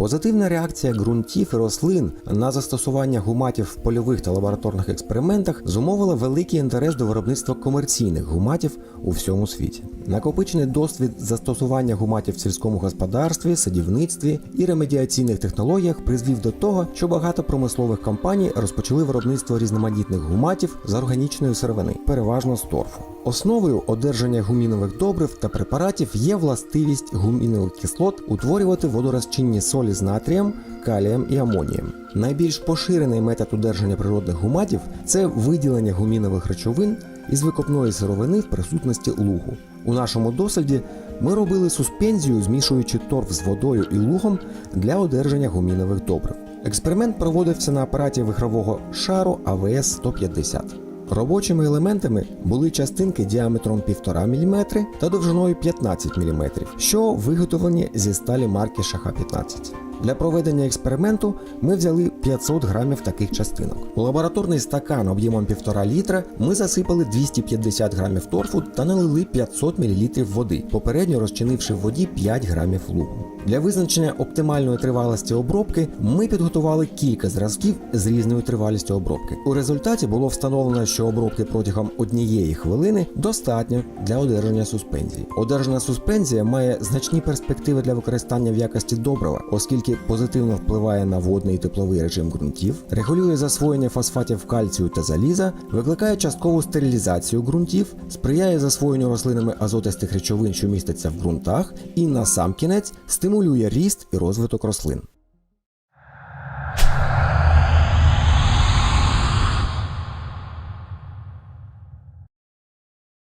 Позитивна реакція ґрунтів і рослин на застосування гуматів в польових та лабораторних експериментах зумовила великий інтерес до виробництва комерційних гуматів у всьому світі. Накопичений досвід застосування гуматів в сільському господарстві, садівництві і ремедіаційних технологіях призвів до того, що багато промислових компаній розпочали виробництво різноманітних гуматів з органічної сировини, переважно з торфу. Основою одержання гумінових добрив та препаратів є властивість гумінових кислот утворювати водорозчинні солі з натрієм, калієм і амонієм. Найбільш поширений метод удержання природних гуматів це виділення гумінових речовин із викопної сировини в присутності лугу. У нашому досліді ми робили суспензію, змішуючи торф з водою і лугом для одержання гумінових добрив. Експеримент проводився на апараті вихрового шару АВС 150. Робочими елементами були частинки діаметром 1,5 мм та довжиною 15 мм, що виготовлені зі сталі марки Шаха 15. Для проведення експерименту ми взяли 500 грамів таких частинок. У лабораторний стакан об'ємом 1,5 літра ми засипали 250 грамів торфу та налили 500 мл води, попередньо розчинивши в воді 5 грамів лугу. Для визначення оптимальної тривалості обробки ми підготували кілька зразків з різною тривалістю обробки. У результаті було встановлено, що обробки протягом однієї хвилини достатньо для одержання суспензії. Одержана суспензія має значні перспективи для використання в якості добрива, оскільки позитивно впливає на водний і тепловий режим ґрунтів, регулює засвоєння фосфатів кальцію та заліза, викликає часткову стерилізацію ґрунтів, сприяє засвоєнню рослинами азотистих речовин, що містяться в ґрунтах, і насамкінець стимулює ріст і розвиток рослин.